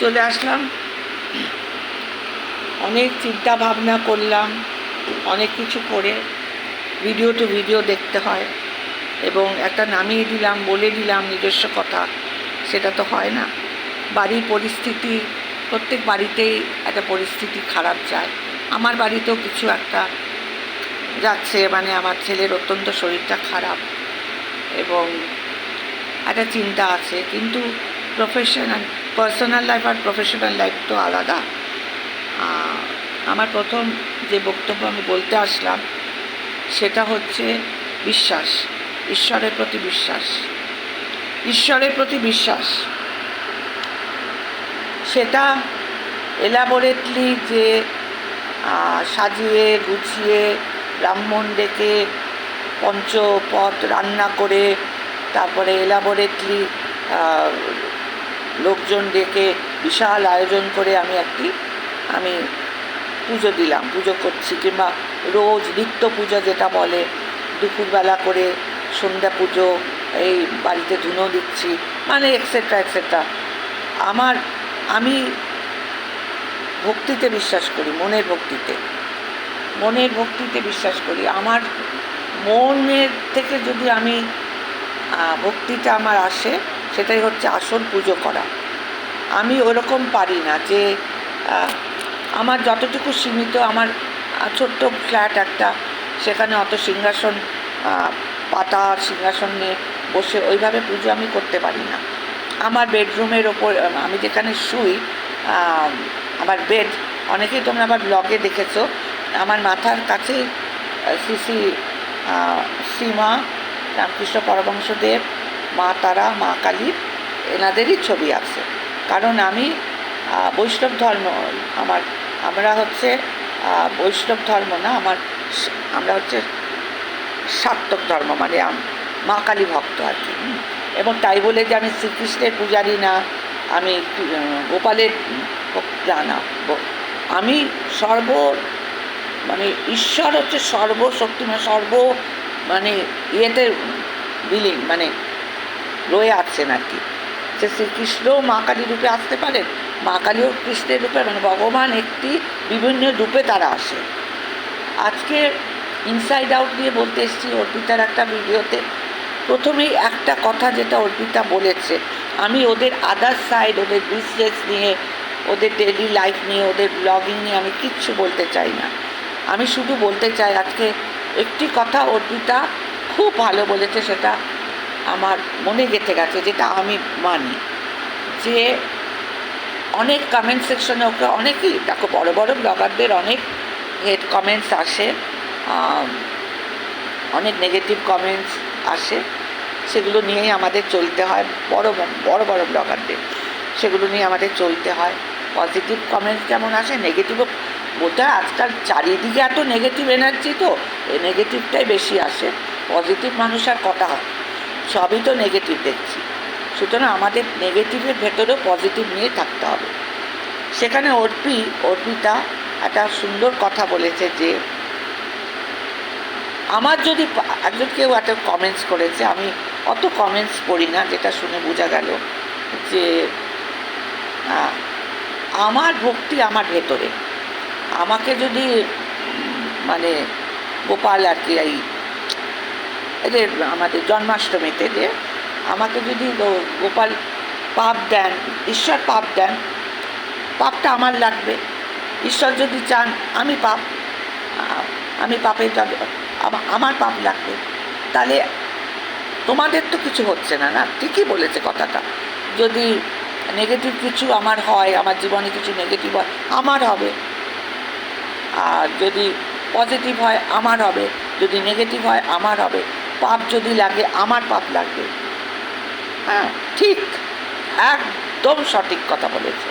চলে আসলাম। অনেক চিন্তা ভাবনা করলাম, অনেক কিছু করে ভিডিও টু ভিডিও দেখতে হয় এবং একটা নামিয়ে দিলাম, বলে দিলাম নিজস্ব কথা, সেটা তো হয় না। বাড়ির পরিস্থিতি, প্রত্যেক বাড়িতেই একটা পরিস্থিতি খারাপ যায়। আমার বাড়িতেও কিছু একটা যাচ্ছে মানে আমার ছেলের অত্যন্ত শরীরটা খারাপ এবং একটা চিন্তা আছে। কিন্তু প্রফেশনাল পার্সোনাল লাইফ আর প্রফেশনাল লাইফ তো আলাদা। আমার প্রথম যে বক্তব্য আমি বলতে আসলাম, সেটা হচ্ছে বিশ্বাস, ঈশ্বরের প্রতি বিশ্বাস। ঈশ্বরের প্রতি বিশ্বাস। সেটা এলাবোরেটলি যে সাজিয়ে, গুছিয়ে, ব্রাহ্মণ ডেকে পঞ্চপথ রান্না করে, তারপরে এলাবোরেটলি লোকজন ডেকে বিশাল আয়োজন করে আমি একটি, আমি পুজো দিলাম, পুজো করছি। কিংবা রোজ নিত্য পুজো যেটা বলে, দুপুরবেলা করে সন্ধ্যা পুজো, এই বাড়িতে ধুনো দিচ্ছি মানে এক্সেট্রা এক্সেট্রা আমার, আমি ভক্তিতে বিশ্বাস করি, মনের ভক্তিতে। মনের ভক্তিতে বিশ্বাস করি। আমার মনের থেকে যদি আমি ভক্তিটা আমার আসে সেটাই হচ্ছে আসল পুজো করা। আমি ওরকম পারি না যে আমার যতটুকু সীমিত, আমার ছোট্ট ফ্ল্যাট একটা, সেখানে অত সিংহাসন পাতা সিংহাসন নিয়ে বসে ওইভাবে পুজো আমি করতে পারি না। আমার বেডরুমের ওপর, আমি যেখানে শুই আমার বেড, অনেকেই তোমরা আমার ব্লগে দেখেছ, আমার মাথার কাছে শ্রী শ্রী শ্রীমা রামকৃষ্ণ পরমহংসদেব মা তারা, মা কালী এনাদেরই ছবি আছে কারণ আমি বৈষ্ণব ধর্ম, আমার, আমরা হচ্ছে বৈষ্ণব ধর্ম না, আমার আমরা হচ্ছে সাত্তক ধর্ম মানে মা কালী ভক্ত আর কি। এবং তাই বলে যে আমি শ্রীকৃষ্ণের পূজারি না, আমি গোপালের না আমি সর্ব মানে ঈশ্বর হচ্ছে সর্বশক্তিমান সর্ব মানে ইয়েতে বিলীন মানে রয়ে আছেন আর কি। যে শ্রীকৃষ্ণও মা কালী রূপে আসতে পারেন, মা কালীও কৃষ্ণের রূপে মানে ভগবান একটি বিভিন্ন রূপে তারা আসে। আজকে ইনসাইড আউট দিয়ে বলতে এসেছি অর্পিতার একটা ভিডিওতে। প্রথমেই একটা কথা যেটা অর্পিতা বলেছে, আমি ওদের আদার সাইড ওদের বিজনেস নিয়ে, ওদের ডেলি লাইফ নিয়ে, ওদের ব্লগিং নিয়ে আমি কিচ্ছু বলতে চাই না। আমি শুধু বলতে চাই আজকে একটি কথা অর্পিতা খুব ভালো বলেছে সেটা আমার মনে গেঁথে গেছে যেটা আমি মানি। যে অনেক কমেন্ট সেকশনে ওকে অনেকেই, দেখো বড় বড় ব্লগারদের অনেক হেড কমেন্টস আসে অনেক নেগেটিভ কমেন্টস আসে, সেগুলো নিয়েই আমাদের চলতে হয়। বড় বড় বড় ব্লগারদের সেগুলো নিয়ে আমাদের চলতে হয়। পজিটিভ কমেন্টস যেমন আসে? নেগেটিভও বলতে হয় আজকাল চারিদিকে এত নেগেটিভ এনার্জি তো এই নেগেটিভটাই বেশি আসে। পজিটিভ মানুষ আর কটা হয় সবই তো নেগেটিভ দেখছি। সুতরাং আমাদের নেগেটিভের ভেতরেও পজিটিভ নিয়ে থাকতে হবে। সেখানে অর্পি, অর্পিতা একটা সুন্দর কথা বলেছে যে, আমার যদি একজন কেউ একটা কমেন্টস করেছে, আমি অত কমেন্টস পড়ি না, যেটা শুনে বোঝা গেল যে আমার ভক্তি আমার ভেতরে। আমাকে যদি মানে গোপাল আর কি, এই এদের আমাদের জন্মাষ্টমীতে যে আমাকে যদি গোপাল পাপ দেন, ঈশ্বর পাপ দেন, পাপটা আমার লাগবে। ঈশ্বর যদি চান, আমি পাপ আমি আমা- আমার পাপ লাগবে। তাহলে তোমাদের তো কিছু হচ্ছে না না? ঠিকই বলেছে কথাটা। যদি নেগেটিভ কিছু আমার হয়, আমার জীবনে কিছু নেগেটিভ হয়, আমার হবে। আর যদি পজিটিভ হয়, আমার হবে। যদি নেগেটিভ হয়, আমার হবে। পাপ যদি লাগে, আমার পাপ লাগবে। হ্যাঁ ঠিক, একদম সঠিক কথা বলেছে।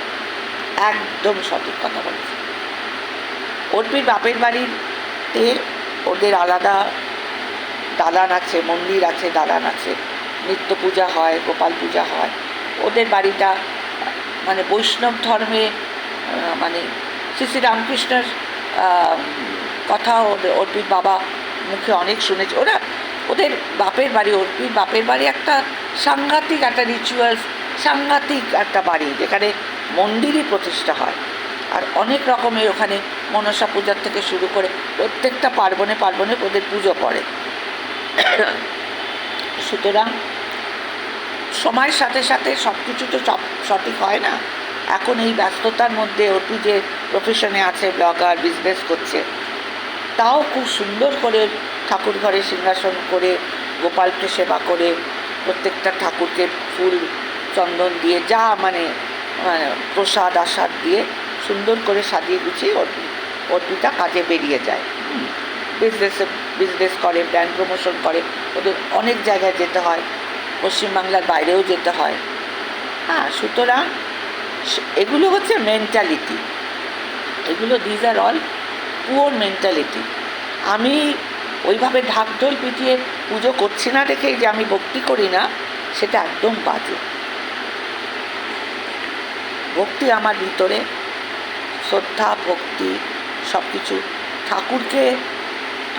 একদম সঠিক কথা বলেছে। অর্পির বাপের বাড়িতে ওদের আলাদা দালান আছে, মন্দির আছে, দালান আছে। নিত্য পূজা হয়, গোপাল পূজা হয়। ওদের বাড়িটা মানে বৈষ্ণব ধর্মে মানে শ্রী শ্রী রামকৃষ্ণের কথা ওদের অর্পির বাবা মুখে অনেক শুনেছে। ওরা ওদের বাপের বাড়ি অর্পির বাপের বাড়ি একটা সাংঘাতিক একটা রিচুয়ালস সাংঘাতিক একটা বাড়ি যেখানে মন্দিরই প্রতিষ্ঠা হয়। আর অনেক রকমের ওখানে মনসা পূজার থেকে শুরু করে প্রত্যেকটা পার্বণে পার্বণে ওদের পুজো পড়ে। সুতরাং সময়ের সাথে সাথে সব কিছু তো সঠিক হয় না। এখন এই ব্যস্ততার মধ্যে অর্পি যে প্রফেশনে আছে ব্লগার বিজনেস করছে, তাও খুব সুন্দর করে ঠাকুর ঘরে সিংহাসন করে, গোপালকে সেবা করে, প্রত্যেকটা ঠাকুরকে ফুল, চন্দন দিয়ে, যা মানে মানে প্রসাদ আসাদ দিয়ে সুন্দর করে সাজিয়ে গুছিয়ে অর্পি, অর্পিতা কাজে বেরিয়ে যায়। বিজনেসে বিজনেস করে ব্র্যান্ড প্রমোশন করে। ওদের অনেক জায়গায় যেতে হয়, পশ্চিমবাংলার বাইরেও যেতে হয়। হ্যাঁ সুতরাং এগুলো হচ্ছে মেন্টালিটি এগুলো these are all poor mentality আমি ওইভাবে ঢাকঢোল পিটিয়ে পুজো করছি না দেখেই যে আমি ভক্তি করি না, সেটা একদম বাজে। ভক্তি আমার ভিতরে, শ্রদ্ধা, ভক্তি সব কিছু ঠাকুরকে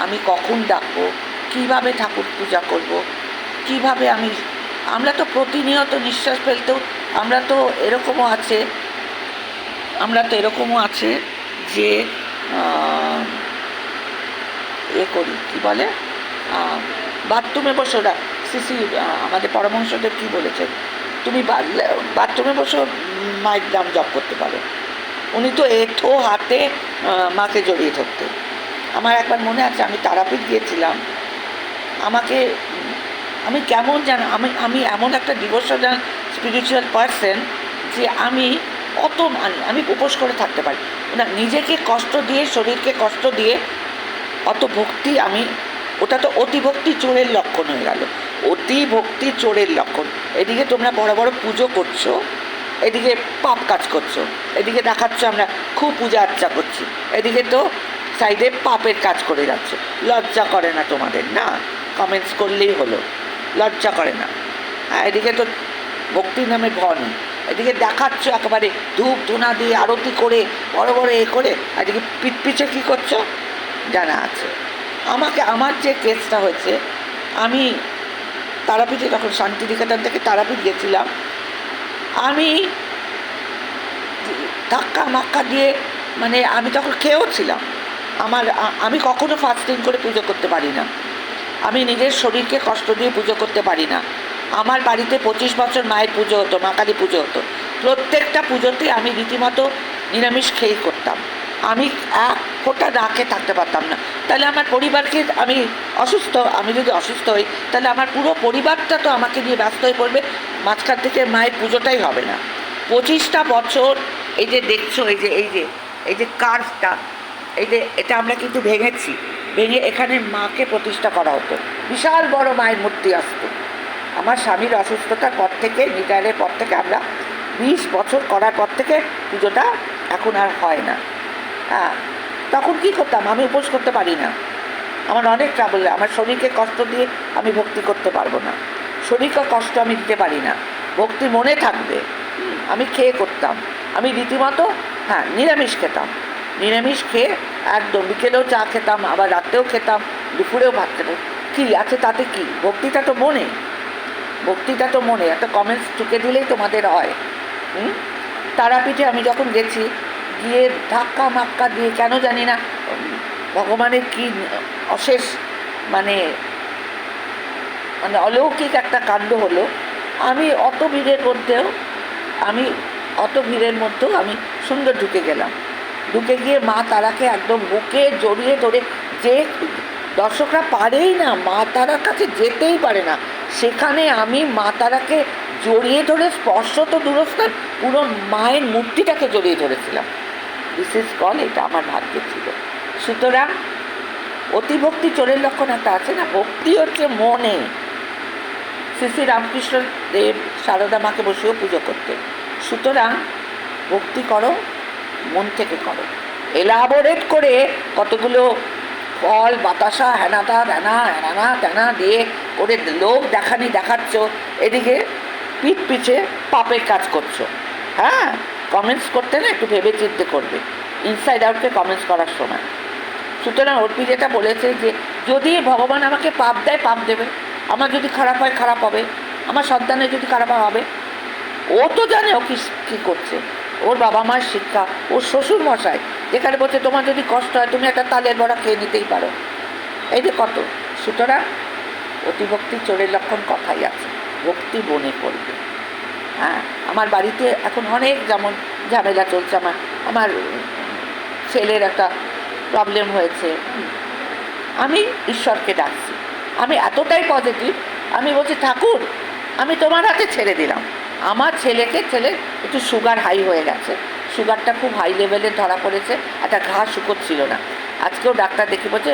আমি কখন ডাকবো, কীভাবে ঠাকুর পূজা করব, কীভাবে আমি, আমরা তো প্রতিনিয়ত নিঃশ্বাস ফেলতেও, আমরা তো এরকমও আছে, আমরা তো এরকমও আছে যে এ করি, কি বলে? বাথরুমে বসে ওরা সিসি আমাদের পরামর্শদেব কি বলেছে? তুমি বাথরুমে বসে, মায়ের নাম জপ করতে পারো। উনি তো এঠো হাতে মাকে জড়িয়ে ধরতেন আমার একবার মনে আছে, আমি তারাপীঠ গিয়েছিলাম। আমাকে, আমি কেমন যেন, আমি আমি এমন একটা ডিভোশনাল স্পিরিচুয়াল পার্সন যে আমি অত মানি আমি উপোস করে থাকতে পারি। না, নিজেকে কষ্ট দিয়ে, শরীরকে কষ্ট দিয়ে অত ভক্তি আমি, ওটা তো অতি ভক্তি চোরের লক্ষণ হয়ে গেল। অতি ভক্তি চোরের লক্ষণ। এদিকে তোমরা বড় বড় পুজো করছ, এদিকে পাপ কাজ করছ, এদিকে দেখাচ্ছ আমরা খুব পূজা আর্চা করছি, এদিকে তো সাইডে পাপের কাজ করে যাচ্ছে। লজ্জা করে না তোমাদের, না? কমেন্টস করলেই হলো। লজ্জা করে না। হ্যাঁ এদিকে তো ভক্তির নামে ভ নেই এদিকে দেখাচ্ছ একেবারে ধূপ ধুনা দিয়ে আরতি করে, বড় বড় এ করে, এদিকে পিঠ পিছে কী করছ? জানা আছে। আমাকে, আমার যে কেসটা হয়েছে, আমি তারাপীঠে তখন শান্তিনিকেতন থেকে তারাপীঠ গেছিলাম, আমি ধাক্কা মাক্কা দিয়ে মানে আমি তখন খেয়েও ছিলাম। আমার, আমি কখনো ফাস্টিং করে পুজো করতে পারি না। আমি নিজের শরীরকে কষ্ট দিয়ে পুজো করতে পারি না। আমার বাড়িতে পঁচিশ বছর মায়ের পুজো হতো, মা কালী পুজো হতো। প্রত্যেকটা পুজোতে আমি রীতিমতো নিরামিষ খেয়েই করতাম। আমি এক ফোঁটা না খেয়ে থাকতে পারতাম না। তাহলে আমার পরিবারকে আমি অসুস্থ, আমি যদি অসুস্থ হই, তাহলে আমার পুরো পরিবারটা তো আমাকে নিয়ে ব্যস্ত হয়ে পড়বে। মাঝখান থেকে মায়ের পুজোটাই হবে না। পঁচিশটা বছর এই যে দেখছ, এই যে এই যে এই যে কার্ভটা, এই যে এটা আমরা কিন্তু ভেঙেছি। ভেঙে এখানে মাকে প্রতিষ্ঠা করা হতো। বিশাল বড় মায়ের মূর্তি আসতো। আমার স্বামীর অসুস্থতার পর থেকে রিটায়ারের পর থেকে আমরা বিশ বছর করার পর থেকে পুজোটা এখন আর হয় না। হ্যাঁ তখন কি করতাম? আমি উপোস করতে পারি না। আমার অনেক ট্রাবল আমার শরীরকে কষ্ট দিয়ে আমি ভক্তি করতে পারব না। শরীরকে কষ্ট আমি দিতে পারি না। ভক্তি মনে থাকবে। আমি খেয়ে করতাম। আমি রীতিমতো হ্যাঁ নিরামিষ খেতাম। নিরামিষ খেয়ে একদম বিকেলেও চা খেতাম, আবার রাতেও খেতাম, দুপুরেও ভাত খেতাম। কী? আছে তাতে কি? ভক্তিটা তো মনে। ভক্তিটা তো মনে। একটা কমেন্টস ঠুকে দিলেই তোমাদের হয়। হুম? তারাপীঠে আমি যখন গেছি গিয়ে ধাক্কা মাক্কা দিয়ে, কেন জানি না, ভগবানের কি অশেষ মানে মানে অলৌকিক একটা কাণ্ড হলো। আমি অত ভিড়ের মধ্যেও, আমি অত ভিড়ের মধ্যেও আমি সুন্দর ঢুকে গেলাম। ঢুকে গিয়ে মা তারাকে একদম বুকে জড়িয়ে ধরে, যে দর্শকরা পারেই না, মা তারার কাছে যেতেই পারে না। সেখানে আমি মা তারাকে জড়িয়ে ধরে, স্পর্শ তো দূরস্থান পুরো মায়ের মূর্তিটাকে জড়িয়ে ধরেছিলাম। বিশেষ কল এটা আমার ভাগ্যে ছিল। সুতরাং অতিভক্তি চোরের লক্ষণ একটা আছে না? ভক্তি হচ্ছে মনে। শ্রী রামকৃষ্ণ দেব সারদা মাকে বসেও পুজো করতেন। সুতরাং ভক্তি করো, মন থেকে করো। এলাবোরেট করে কতগুলো ফল, বাতাসা, হেনাতা, ধ্যানা, হেনানা ত্যানা দিয়ে করে লোক দেখানি দেখাচ্ছ, এদিকে পিঠ পিছে পাপের কাজ করছ। হ্যাঁ? কমেন্টস করতে না একটু ভেবে চিন্তে করবে ইনসাইড আউটকে কমেন্টস করার সময়। সুতরাং অর্পি যেটা বলেছে যে, যদি ভগবান আমাকে পাপ দেয়, পাপ দেবে। আমার যদি খারাপ হয়, খারাপ হবে। আমার সন্তানের যদি খারাপ হবে। ও তো জানে ও কি, কী করছে। ওর বাবা মায়ের শিক্ষা, ওর শ্বশুর মশাই, যেখানে বলছে, তোমার যদি কষ্ট হয়, তুমি একটা তালের বড়া খেয়ে নিতেই পারো। এই যে কত। সুতরাং অতিভক্তি চোরের লক্ষণ কথাই আছে। ভক্তি বনে পড়বে। হ্যাঁ? আমার বাড়িতে এখন অনেক যেমন ঝামেলা চলছে, আমার আমার ছেলের একটা প্রবলেম হয়েছে। আমি ঈশ্বরকে ডাকছি। আমি এতটাই পজিটিভ আমি বলছি, ঠাকুর, আমি তোমার হাতে ছেড়ে দিলাম। আমার ছেলেকে ছেলে একটু সুগার হাই হয়ে গেছে। সুগারটা খুব হাই লেভেলের ধরা পড়েছে, একটা ঘা শুকর ছিল না। আজকেও ডাক্তার দেখি বলছে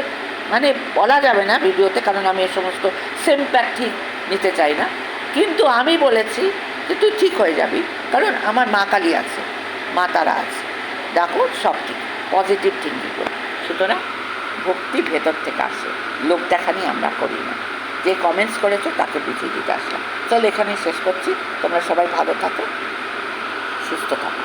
মানে বলা যাবে না ভিডিওতে কারণ আমি এ সমস্ত সেম প্যাক ঠিক নিতে চাই না। কিন্তু আমি বলেছি যে তুই ঠিক হয়ে যাবি। কারণ আমার মা কালী আছে, মা তারা আছে। ডাকো সব ঠিক পজিটিভ থিঙ্কিং করি। সুতরাং ভক্তি ভেতর থেকে আসে। লোক দেখানি আমরা করি না। যে কমেন্টস করেছ তাকে বুঝিয়ে দিতে আসলাম। চল এখানেই শেষ করছি। তোমরা সবাই ভালো থাকো, সুস্থ থাকো।